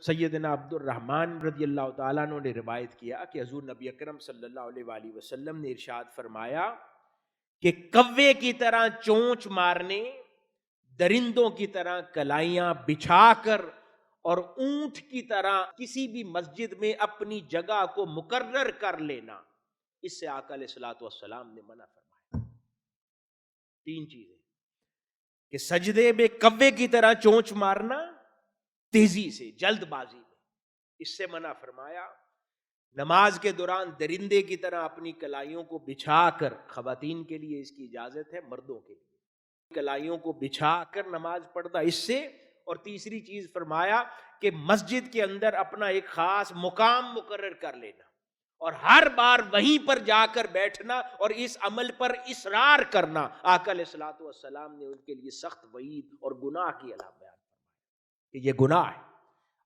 سیدنا عبد الرحمن رضی اللہ تعالیٰ عنہ نے روایت کیا کہ حضور نبی اکرم صلی اللہ علیہ وآلہ وسلم نے ارشاد فرمایا کہ کوے کی طرح چونچ مارنے، درندوں کی طرح کلائیاں بچھا کر اور اونٹ کی طرح کسی بھی مسجد میں اپنی جگہ کو مقرر کر لینا۔ اس سے آقا علیہ السلاۃ والسلام نے منع فرمایا۔ تین چیزیں۔ کہ سجدے میں کوے کی طرح چونچ مارنا تیزی سے، جلد بازی میں۔ اس سے منع فرمایا، نماز کے دوران درندے کی طرح اپنی کلائیوں کو بچھا کر، خواتین کے لیے اس کی اجازت ہے، مردوں کے لیے۔ کلائیوں کو بچھا کر نماز پڑھتا اس سے۔ اور تیسری چیز فرمایا کہ مسجد کے اندر اپنا ایک خاص مقام مقرر کر لینا۔ اور ہر بار وہیں پر جا کر بیٹھنا اور اس عمل پر اصرار کرنا۔ آقا علیہ السلاۃ والسلام نے ان کے لیے سخت وعید اور گناہ کی علام بیان فرمایا کہ یہ گناہ ہے۔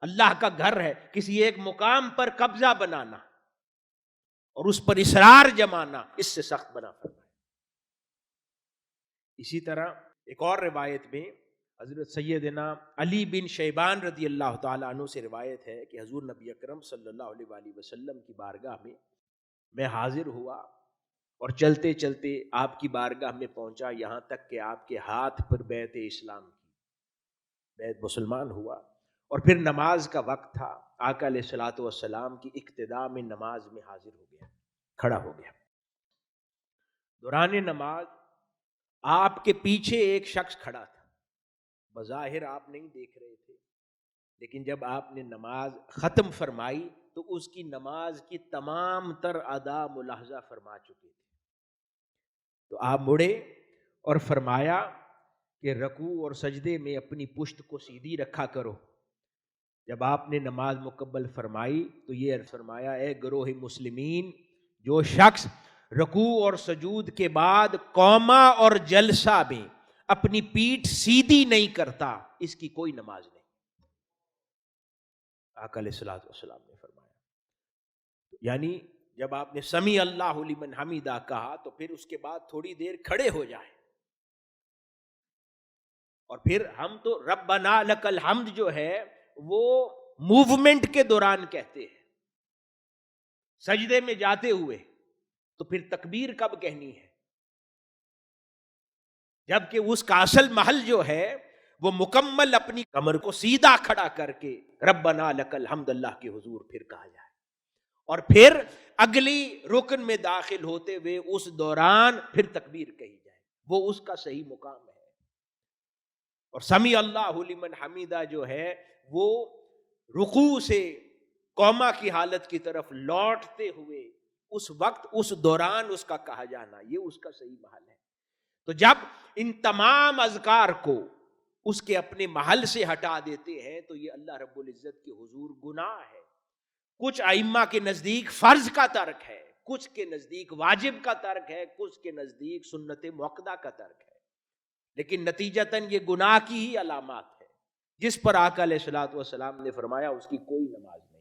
اللہ کا گھر ہے، کسی ایک مقام پر قبضہ بنانا اور اس پر اصرار جمانا، اس سے سخت بنا فرمایا اسی طرح ایک اور روایت میں حضرت سیدنا علی بن شیبان رضی اللہ تعالیٰ عنہ سے روایت ہے کہ حضور نبی اکرم صلی اللہ علیہ وآلہ وسلم کی بارگاہ میں میں حاضر ہوا اور چلتے چلتے آپ کی بارگاہ میں پہنچا، یہاں تک کہ آپ کے ہاتھ پر بیت اسلام کی بیت مسلمان ہوا۔ اور پھر نماز کا وقت تھا۔ آقا علیہ السلاۃ والسلام کی اقتداء میں نماز میں حاضر ہو گیا، کھڑا ہو گیا۔ دوران نماز، آپ کے پیچھے ایک شخص کھڑا تھا۔ بظاہر آپ نہیں دیکھ رہے تھے، لیکن جب آپ نے نماز ختم فرمائی تو اس کی نماز کی تمام تر ادا ملاحظہ فرما چکے تھے۔ تو آپ مڑے اور فرمایا کہ رکوع اور سجدے میں اپنی پشت کو سیدھی رکھا کرو۔ جب آپ نے نماز مکمل فرمائی تو یہ فرمایا، اے گروہ مسلمین، جو شخص رکوع اور سجود کے بعد قوما اور جلسہ میں اپنی پیٹ سیدھی نہیں کرتا، اس کی کوئی نماز نہیں۔ علیہ السلاۃ والسلام نے فرمایا۔ یعنی جب آپ نے سمی اللہ لمن حمیدہ کہا تو پھر اس کے بعد تھوڑی دیر کھڑے ہو جائے اور پھر ہم تو ربنا لک الحمد جو ہے وہ موومنٹ کے دوران کہتے ہیں۔ سجدے میں جاتے ہوئے تو پھر تکبیر کب کہنی ہے؟ جبکہ اس کا اصل محل جو ہے وہ مکمل اپنی کمر کو سیدھا کھڑا کر کے ربنا لک الحمد اللہ کے حضور پھر کہا جائے۔ اور پھر اگلی رکن میں داخل ہوتے ہوئے اس دوران پھر تکبیر کہی جائے۔ وہ اس کا صحیح مقام ہے۔ اور سمی اللہ لمن حمیدہ جو ہے، وہ رکوع سے قوما کی حالت کی طرف لوٹتے ہوئے اس وقت، اس دوران اس کا کہا جانا، یہ اس کا صحیح محل ہے۔ تو جب ان تمام اذکار کو اس کے اپنے محل سے ہٹا دیتے ہیں، تو یہ اللہ رب العزت کے حضور گناہ ہے۔ کچھ ائمہ کے نزدیک فرض کا ترک ہے، کچھ کے نزدیک واجب کا ترک ہے، کچھ کے نزدیک سنت موقع کا ترک ہے۔ لیکن نتیجتاً یہ گناہ کی ہی علامات ہے جس پر آقا علیہ السلاۃ والسلام نے فرمایا، اس کی کوئی نماز نہیں۔